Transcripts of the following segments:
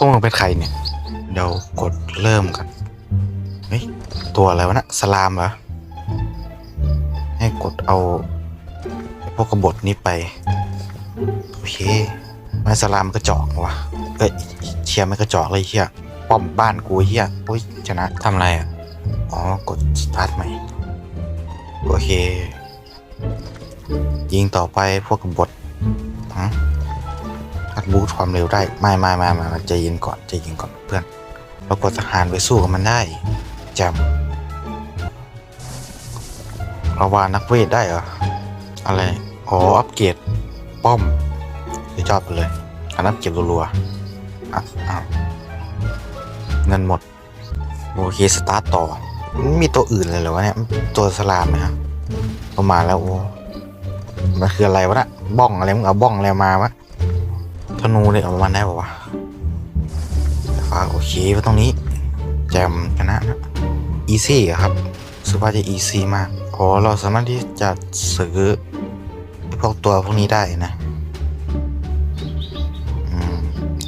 วกมึงเป็นใครเนี่ยเดี๋ยวกดเริ่มกันเฮ้ยตัวอะไรวะนะสลามเหรอให้กดเอาพวกกบฏนี้ไปโอเคไม่สลามมันกระจอกวะเอ้ยเชียร์ไม่กระจอกเลยเฮียป้อมบ้านกูเฮียโอ้ยชนะทำอะไรอะอ๋อกดสตาร์ทใหม่โอเค ยิงต่อไปพวกกบฏ บูทความเร็วได้ ไม่ไม่ไม่ไม่จเย็นก่อนจเย็นก่อนเพื่อนเรากดทหารไปสู้กับมันได้จมเราวานักเวทได้เหรอ อะไรอ๋ออัปเกรดป้อมสุดยอดไปเลยอันอัปเกรดรัวๆอะอ้าวเงินหมด โอเคสตาร์ทต่อ มีตัวอื่นเลยเหรอวะเนี่ย ตัวสลามนะฮะประมาณแล้วโอ้มันคืออะไรวะนะบ้องอะไรมึงเอาบ้องอะไรมาวะ ธนูเนี่ยเอามาได้ปะวะฟ้าโอเคไว้ตรงนี้ แจมชนะนะอีซี่ครับรู้สึกว่าจะอีซี่มากอ๋อเราสามารถที่จะซื้อพวกตัวพวกนี้ได้นะอืม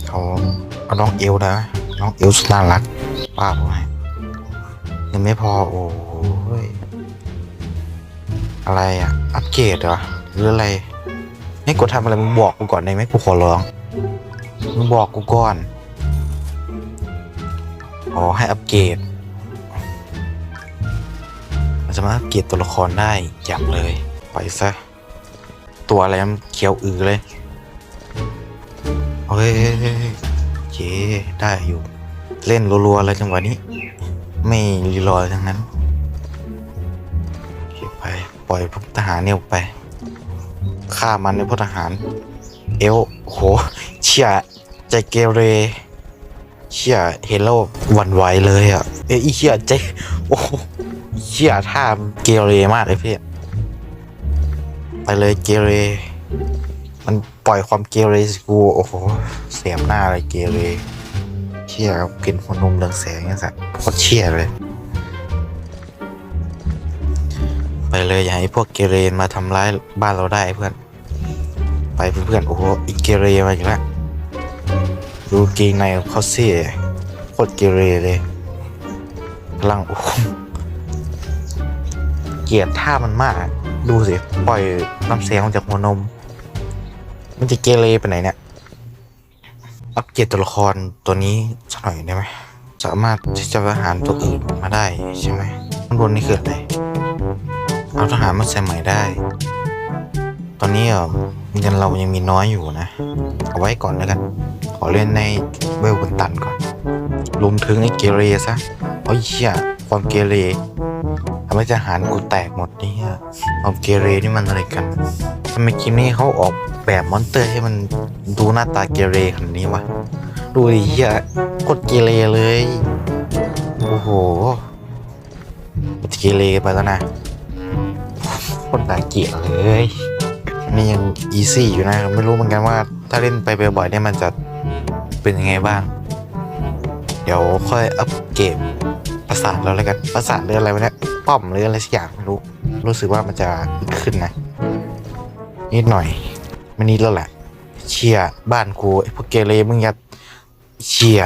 เขาเอาน้องเอลได้ไหมน้องเอลสุดน่ารักป้าผมให้ยังไม่พอโอ้ยอะไรอะอัปเกรดเหรอหรืออะไรให้กูทำอะไรมึงบอกกูก่อนได้ไหมกูขอร้อง มึงบอกกูก่อน อ๋อ ให้อัปเกรดมันสามารถอัปเกรดตัวละครได้จับเลย ไปซะ ตัวอะไรมันเขียวอือเลยเฮ้ยเค ได้อยู่ เล่นรัวๆเลยจังหวะนี้ ไม่รีรอทั้งนั้นโอเคไป ปล่อยพวกทหารเนี่ยไป ฆ่ามันในพวกทหาร เอลโอ้โหเชี่ย ใจเกเรเชี่ยเฮโร่หวันไหวเลยอะเอ้ยเชี่ยใจโอ้เชี่ยท่าเกเรมากเลยพี่ไปเลยเกเร มันปล่อยความเกเรสกูโอ้โหเสียบหน้าเลยเกเรเชี่ยกินหัวนมเรืองแสงเนี่ยสัตว์โคตรเชี่ยเลย ไปเลยอย่าให้พวกเกเรมาทำร้ายบ้านเราได้เพื่อน ไปเพื่อนๆโอ้โหอีกเกเรมาอีกแล้ว ดูเกงในเขาสิโคตรเกเรเลยพลังโอ้โหเกลียดท่ามันมาก ดูสิ ปล่อยน้ำเสียงออกจากหัวนม มันจะเกเรไปไหนเนี่ย อัปเกรดตัวละครตัวนี้สักหน่อยได้ไหม สามารถที่จะประหารตัวอื่นมาได้ใช่ไหมข้างบนนี่คืออะไร เอาทหารมาใส่ใหม่ได้ ตอนนี้เออ เงินเรายังมีน้อยอยู่นะ เอาไว้ก่อนแล้วกัน ขอเล่นในเวลบนตันก่อนรวมถึงไอ้เกเรซะเพราะเชี่ยความเกเรทำให้ทหารกูแตกหมดเนี่ยความเกเรนี่มันอะไรกันทำไมกิมนี่เขาออกแบบมอนเตอร์ให้มันดูหน้าตาเกเรขนาดนี้วะ ดูดิเฮียโคตรเกเรเลย โอ้โหเกเรไปแล้วนะโคตรน่าเกลียเลย นี่ยังอีซี่อยู่นะไม่รู้เหมือนกันว่าถ้าเล่นไปบ่อยๆเนี่ยมันจะเป็นยังไงบ้าง เดี๋ยวค่อยอัปเกรดประสาทแล้วแล้วกันประสาทหรืออะไรวะเนี่ยป้อมหรืออะไรสักอย่างไม่รู้ รู้สึกว่ามันจะขึ้นนะ นิดหน่อยไม่นิดแล้วแหละเชียบ้านกูไอ้พวกเกเรมึงอย่าเชีย